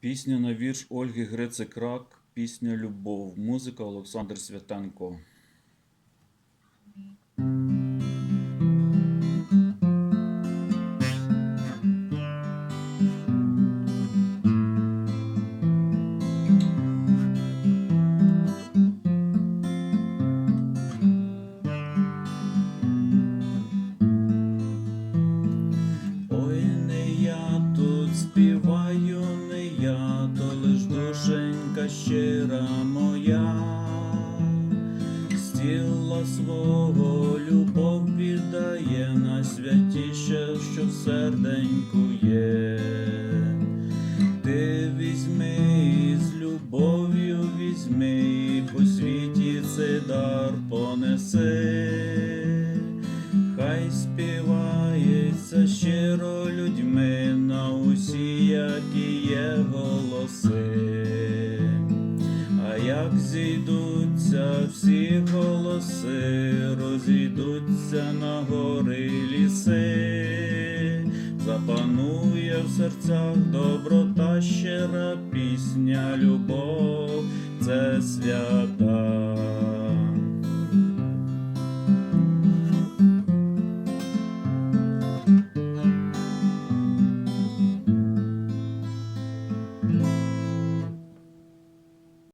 Пісня на вірш Ольги Грицик-Рак, пісня Любов, музика Олександр Святенко. Душенька щира моя, стіла свого любов віддає найсвятіше, що в серденьку є. Ти візьми з любов'ю візьми, і по світі цей дар понеси. Хай співається щиро людьми на усі, які є голоси. Як зійдуться всі голоси, розійдуться на гори ліси, запанує в серцях доброта, щира пісня, любов, це свята.